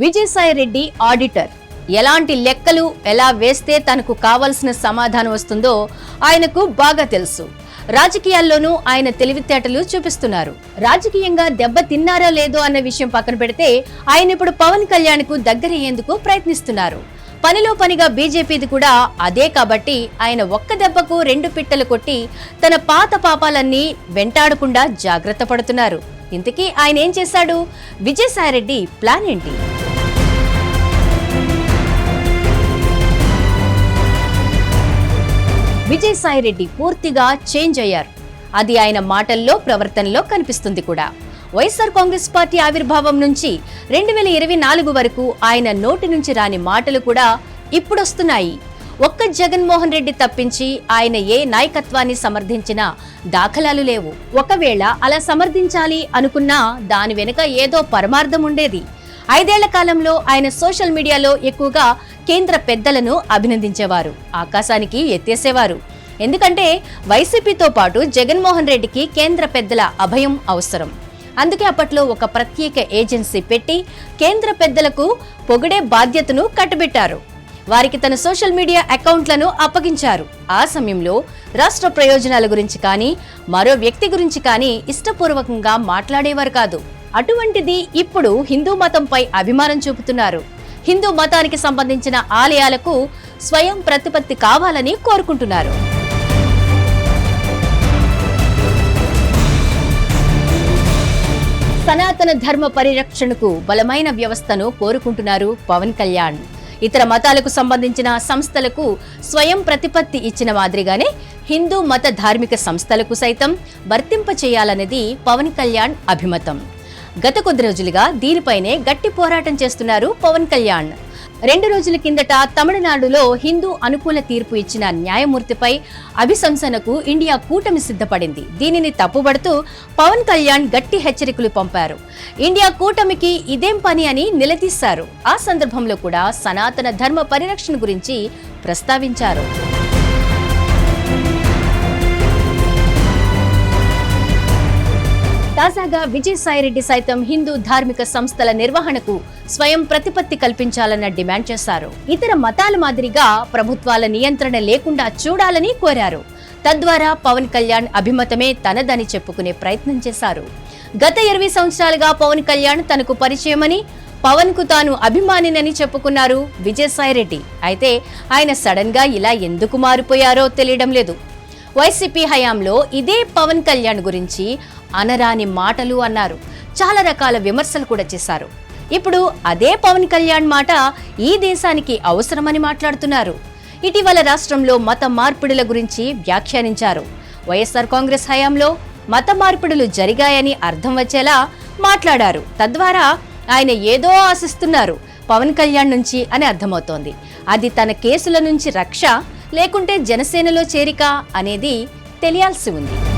Vijayasai Reddy auditor. ఎలాంటి లెక్కలు ఎలా వేస్తే తనకు కావలసిన సమాధానం వస్తుందో ఆయనకు బాగా తెలుసు. రాజకీయాల్లోనూ ఆయన తెలివితేటలు చూపిస్తున్నారు. రాజకీయంగా దెబ్బ తిన్నారా లేదో అన్న విషయం పక్కన పెడితే ఆయన ఇప్పుడు పవన్ కళ్యాణ్కు దగ్గరయ్యేందుకు ప్రయత్నిస్తున్నారు. పనిలో పనిగా బీజేపీది కూడా అదే కాబట్టి ఆయన ఒక్క దెబ్బకు రెండు పిట్టలు కొట్టి తన పాత పాపాలన్నీ వెంటాడకుండా జాగ్రత్త పడుతున్నారు. ఇంతకీ ఆయన ఏం చేశాడు? విజయసాయిరెడ్డి ప్లాన్ ఏంటి? విజయసాయిరెడ్డి పూర్తిగా చేంజ్ అయ్యారు. అది ఆయన మాటల్లో ప్రవర్తనలో కనిపిస్తుంది కూడా. వైఎస్ఆర్ కాంగ్రెస్ పార్టీ ఆవిర్భావం నుంచి రెండు వేల ఇరవై నాలుగు వరకు ఆయన నోటి నుంచి రాని మాటలు కూడా ఇప్పుడొస్తున్నాయి. ఒక్క జగన్మోహన్ రెడ్డి తప్పించి ఆయన ఏ నాయకత్వాన్ని సమర్థించినా దాఖలాలు లేవు. ఒకవేళ అలా సమర్థించాలి అనుకున్నా దాని వెనుక ఏదో పరమార్థం ఉండేది. ఐదేళ్ళ కాలంలో ఆయన సోషల్ మీడియాలో ఎక్కువగా కేంద్ర పెద్దలను అభినందించేవారు. ఆకాశానికి ఎత్తేసేవారు. ఎందుకంటే వైసీపీతో పాటు జగన్మోహన్ రెడ్డికి కేంద్ర పెద్దల అభయం అవసరం. అందుకే అప్పట్లో ఒక ప్రత్యేక ఏజెన్సీ పెట్టి కేంద్ర పెద్దలకు పొగిడే బాధ్యతను కట్టబెట్టారు. వారికి తన సోషల్ మీడియా అకౌంట్లను అప్పగించారు. ఆ సమయంలో రాష్ట్ర ప్రయోజనాల గురించి కానీ మరో వ్యక్తి గురించి కానీ ఇష్టపూర్వకంగా మాట్లాడేవారు కాదు. అటువంటిది ఇప్పుడు హిందూ మతంపై అభిమానం చూపుతున్నారు. హిందూ మతానికి సంబంధించిన ఆలయాలకు స్వయం ప్రతిపత్తి కావాలని కోరుకుంటున్నారు. సనాతన ధర్మ పరిరక్షణకు బలమైన వ్యవస్థను కోరుకుంటున్నారు పవన్ కళ్యాణ్. ఇతర మతాలకు సంబంధించిన సంస్థలకు స్వయం ప్రతిపత్తి ఇచ్చిన మాదిరిగానే హిందూ మత ధార్మిక సంస్థలకు సైతం వర్తింపచేయాలనేది పవన్ కళ్యాణ్ అభిమతం. గత కొద్ది రోజులుగా దీనిపైనే గట్టి పోరాటం చేస్తున్నారు పవన్ కళ్యాణ్. రెండు రోజుల కిందట తమిళనాడులో హిందూ అనుకూల తీర్పు ఇచ్చిన న్యాయమూర్తిపై అభిశంసనకు ఇండియా కూటమి సిద్ధపడింది. దీనిని తప్పుబడుతూ పవన్ కళ్యాణ్ గట్టి హెచ్చరికలు పంపారు. ఇండియా కూటమికి ఇదేం పని అని నిలదీశారు. ఆ సందర్భంలో కూడా సనాతన ధర్మ పరిరక్షణ గురించి ప్రస్తావించారు. తాజాగా విజయసాయిరెడ్డి సైతం హిందూ ధార్మిక సంస్థల నిర్వహణకు స్వయం ప్రతిపత్తి కల్పించాలన్న డిమాండ్ చేశారు. ఇతర మతాల మాదిరిగా ప్రభుత్వాల నియంత్రణ లేకుండా చూడాలని కోరారు. తద్వారా పవన్ కళ్యాణ్ అభిమతమే తనదని చెప్పుకునే ప్రయత్నం చేశారు. గత ఇరవై సంవత్సరాలుగా పవన్ కళ్యాణ్ తనకు పరిచయమని పవన్కు తాను అభిమానినని చెప్పుకున్నారు విజయసాయిరెడ్డి. అయితే ఆయన సడన్గా ఇలా ఎందుకు మారిపోయారో తెలియడం లేదు. వైసీపీ హయాంలో ఇదే పవన్ కళ్యాణ్ గురించి అనరాని మాటలు అన్నారు. చాలా రకాల విమర్శలు కూడా చేశారు. ఇప్పుడు అదే పవన్ కళ్యాణ్ మాట ఈ దేశానికి అవసరమని మాట్లాడుతున్నారు. ఇటీవల రాష్ట్రంలో మత మార్పిడుల గురించి వ్యాఖ్యానించారు. వైఎస్ఆర్ కాంగ్రెస్ హయాంలో మత మార్పిడులు జరిగాయని అర్థం వచ్చేలా మాట్లాడారు. తద్వారా ఆయన ఏదో ఆశిస్తున్నారు పవన్ కళ్యాణ్ నుంచి అని అర్థమవుతోంది. అది తన కేసుల నుంచి రక్ష లేకుంటే జనసేనలో చేరిక అనేది తెలియాల్సి ఉంది.